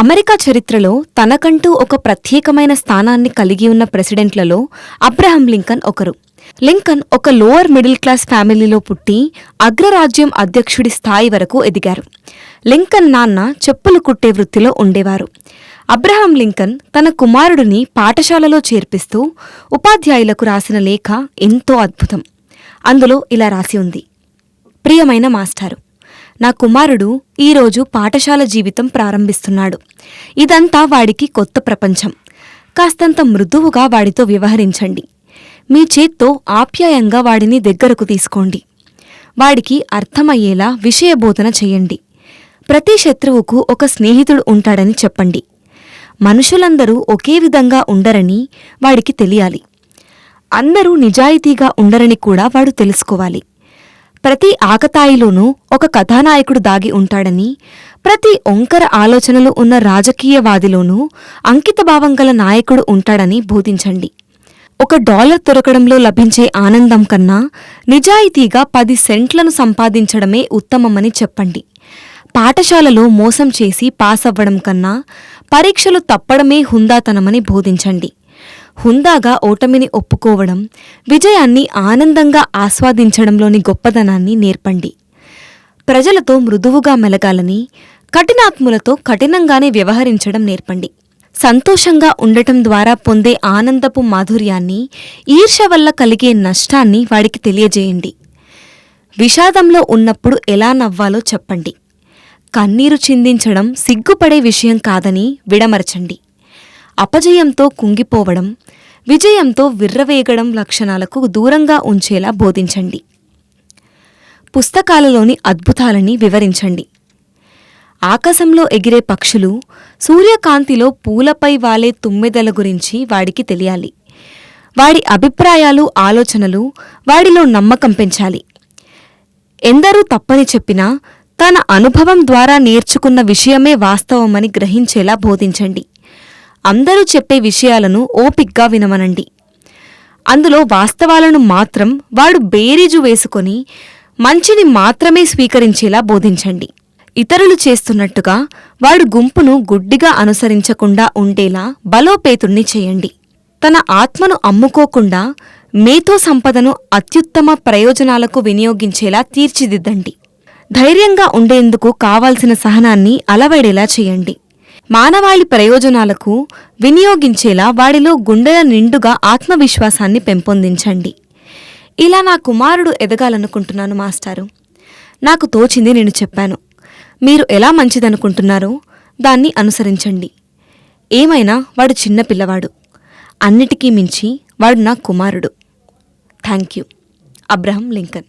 America చరిత్రలో తనకంటూ ఒక ప్రత్యేకమైన స్థానాన్ని కలిగి ఉన్న ప్రెసిడెంట్లలో అబ్రహం లింకన్ ఒకరు. లింకన్ ఒక లోవర్ మిడిల్ క్లాస్ ఫ్యామిలీలో పుట్టి అగ్రరాజ్యం అధ్యక్షుడి స్థాయి వరకు ఎదిగారు. లింకన్ నాన్న చెప్పులు కుట్టే వృత్తిలో ఉండేవారు. అబ్రహం లింకన్ తన కుమారుడిని పాఠశాలలో చేర్పిస్తూ ఉపాధ్యాయులకు రాసిన లేఖ ఎంతో అద్భుతం. అందులో ఇలా రాసి ఉంది. ప్రియమైన మాస్టారు నా కుమారుడు ఈరోజు పాఠశాల జీవితం ప్రారంభిస్తున్నాడు. ఇదంతా వాడికి కొత్త ప్రపంచం. కాస్తంత మృదువుగా వాడితో వ్యవహరించండి. మీ చేత్తో ఆప్యాయంగా వాడిని దగ్గరకు తీసుకోండి. వాడికి అర్థమయ్యేలా విషయబోధన చెయ్యండి ప్రతి శత్రువుకు ఒక స్నేహితుడు ఉంటాడని చెప్పండి. మనుషులందరూ ఒకే విధంగా ఉండరని వాడికి తెలియాలి. అందరూ నిజాయితీగా ఉండరని కూడా వాడు తెలుసుకోవాలి. ప్రతి ఆకతాయిలోనూ ఒక కథానాయకుడు దాగి ఉంటాడని ప్రతి ఒంకర ఆలోచనలు ఉన్న రాజకీయవాదిలోనూ అంకితభావం గల నాయకుడు ఉంటాడని బోధించండి. ఒక డాలర్ దొరకడంలో లభించే ఆనందం కన్నా నిజాయితీగా పది సెంట్లను సంపాదించడమే ఉత్తమమని చెప్పండి. పాఠశాలలో మోసం చేసి పాస్ అవ్వడం కన్నా పరీక్షలు తప్పడమే హుందాతనమని బోధించండి. హుందాగా ఓటమిని ఒప్పుకోవడం విజయాన్ని ఆనందంగా ఆస్వాదించడంలోని గొప్పదనాన్ని నేర్పండి. ప్రజలతో మృదువుగా మెలగాలని కఠినాత్ములతో కఠినంగానే వ్యవహరించడం నేర్పండి. సంతోషంగా ఉండటం ద్వారా పొందే ఆనందపు మాధుర్యాన్ని ఈర్ష వల్ల కలిగే నష్టాన్ని వాడికి తెలియజేయండి. విషాదంలో ఉన్నప్పుడు ఎలా నవ్వాలో చెప్పండి. కన్నీరు చిందించడం సిగ్గుపడే విషయం కాదని విడమరచండి. అపజయంతో కుంగిపోవడం విజయంతో విర్రవేగడం లక్షణాలకు దూరంగా ఉంచేలా బోధించండి. పుస్తకాలలోని అద్భుతాలని వివరించండి. ఆకాశంలో ఎగిరే పక్షులు సూర్యకాంతిలో పూలపై వాలే తుమ్మెదల గురించి వాడికి తెలియాలి. వాడి అభిప్రాయాలు ఆలోచనలు వాడిలో నమ్మకం పెంచాలి. ఎందరూ తప్పని చెప్పినా తన అనుభవం ద్వారా నేర్చుకున్న విషయమే వాస్తవమని గ్రహించేలా బోధించండి. అందరూ చెప్పే విషయాలను ఓపిగ్గా వినమనండి. అందులో వాస్తవాలను మాత్రం వాడు బేరీజు వేసుకొని మంచిని మాత్రమే స్వీకరించేలా బోధించండి. ఇతరులు చేస్తున్నట్టుగా వాడు గుంపును గుడ్డిగా అనుసరించకుండా ఉండేలా బలోపేతుణ్ణి చేయండి. తన ఆత్మను అమ్ముకోకుండా మేతో సంపదను అత్యుత్తమ ప్రయోజనాలకు వినియోగించేలా తీర్చిదిద్దండి. ధైర్యంగా ఉండేందుకు కావాల్సిన సహనాన్ని అలవడేలా చేయండి. మానవాళి ప్రయోజనాలకు వినియోగించేలా వాడిలో గుండెల నిండుగా ఆత్మవిశ్వాసాన్ని పెంపొందించండి. ఇలా నా కుమారుడు ఎదగాలనుకుంటున్నాను మాస్టారు. నాకు తోచింది నేను చెప్పాను. మీరు ఎలా మంచిదనుకుంటున్నారో దాన్ని అనుసరించండి. ఏమైనా వాడు చిన్న పిల్లవాడు. అన్నిటికీ మించి వాడు నా కుమారుడు. Thank you Abraham Lincoln.